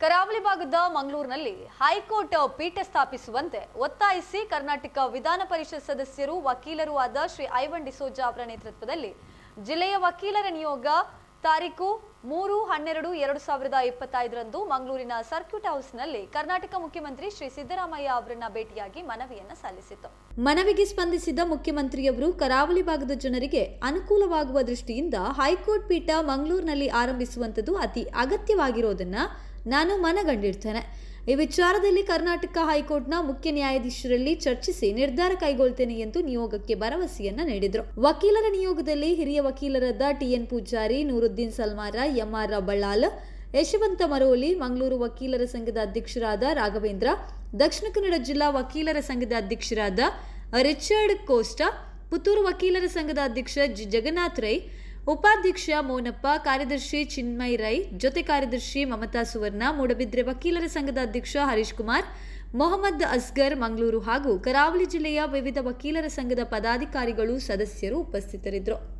ಕರಾವಳಿ ಭಾಗದ ಮಂಗಳೂರಿನಲ್ಲಿ ಹೈಕೋರ್ಟ್ ಪೀಠ ಸ್ಥಾಪಿಸುವಂತೆ ಒತ್ತಾಯಿಸಿ ಕರ್ನಾಟಕ ವಿಧಾನ ಪರಿಷತ್ ಸದಸ್ಯರು ವಕೀಲರೂ ಆದ ಶ್ರೀ ಐವನ್ ಡಿಸೋಜಾ ಅವರ ನೇತೃತ್ವದಲ್ಲಿ ಜಿಲ್ಲೆಯ ವಕೀಲರ ನಿಯೋಗ ತಾರೀಕು ಮೂರು ಹನ್ನೆರಡು ಎರಡು ಸಾವಿರದ ಇಪ್ಪತ್ತೈದರಂದು ಮಂಗಳೂರಿನ ಸರ್ಕ್ಯೂಟ್ ಹೌಸ್ನಲ್ಲಿ ಕರ್ನಾಟಕ ಮುಖ್ಯಮಂತ್ರಿ ಶ್ರೀ ಸಿದ್ದರಾಮಯ್ಯ ಅವರನ್ನ ಭೇಟಿಯಾಗಿ ಮನವಿಯನ್ನು ಸಲ್ಲಿಸಿತು ಮನವಿಗೆ ಸ್ಪಂದಿಸಿದ ಮುಖ್ಯಮಂತ್ರಿಯವರು ಕರಾವಳಿ ಭಾಗದ ಜನರಿಗೆ ಅನುಕೂಲವಾಗುವ ದೃಷ್ಟಿಯಿಂದ ಹೈಕೋರ್ಟ್ ಪೀಠ ಮಂಗಳೂರಿನಲ್ಲಿ ಆರಂಭಿಸುವಂತದ್ದು ಅತಿ ಅಗತ್ಯವಾಗಿರೋದನ್ನ ನಾನು ಮನಗಂಡಿರ್ತೇನೆ ಈ ವಿಚಾರದಲ್ಲಿ ಕರ್ನಾಟಕ ಹೈಕೋರ್ಟ್ನ ಮುಖ್ಯ ನ್ಯಾಯಾಧೀಶರಲ್ಲಿ ಚರ್ಚಿಸಿ ನಿರ್ಧಾರ ಕೈಗೊಳ್ತೇನೆ ಎಂದು ನಿಯೋಗಕ್ಕೆ ಭರವಸೆಯನ್ನ ನೀಡಿದರು. ವಕೀಲರ ನಿಯೋಗದಲ್ಲಿ ಹಿರಿಯ ವಕೀಲರಾದ T N Poojary, Nooruddin Salmara M R Ballal Yashwant Maroli, Mangaluru ವಕೀಲರ ಸಂಘದ ಅಧ್ಯಕ್ಷರಾದ ರಾಘವೇಂದ್ರ, ದಕ್ಷಿಣ ಕನ್ನಡ ಜಿಲ್ಲಾ ವಕೀಲರ ಸಂಘದ ಅಧ್ಯಕ್ಷರಾದ ರಿಚರ್ಡ್ ಕೋಸ್ಟಾ, ಪುತ್ತೂರು ವಕೀಲರ ಸಂಘದ ಅಧ್ಯಕ್ಷ ಜಿ ಜಗನ್ನಾಥ್ ರೈ ಉಪಾಧ್ಯಕ್ಷ ಮೋನಪ್ಪ, ಕಾರ್ಯದರ್ಶಿ ಚಿನ್ಮಯ್ ರೈ, ಜೊತೆ ಕಾರ್ಯದರ್ಶಿ ಮಮತಾ ಸುವರ್ಣ, ಮೂಡಬಿದ್ರೆ ವಕೀಲರ ಸಂಘದ ಅಧ್ಯಕ್ಷ ಹರೀಶ್ ಕುಮಾರ್, ಮೊಹಮ್ಮದ್ ಅಸ್ಗರ್ ಮಂಗಳೂರು ಹಾಗೂ ಕರಾವಳಿ ಜಿಲ್ಲೆಯ ವಿವಿಧ ವಕೀಲರ ಸಂಘದ ಪದಾಧಿಕಾರಿಗಳು, ಸದಸ್ಯರು ಉಪಸ್ಥಿತರಿದ್ದರು.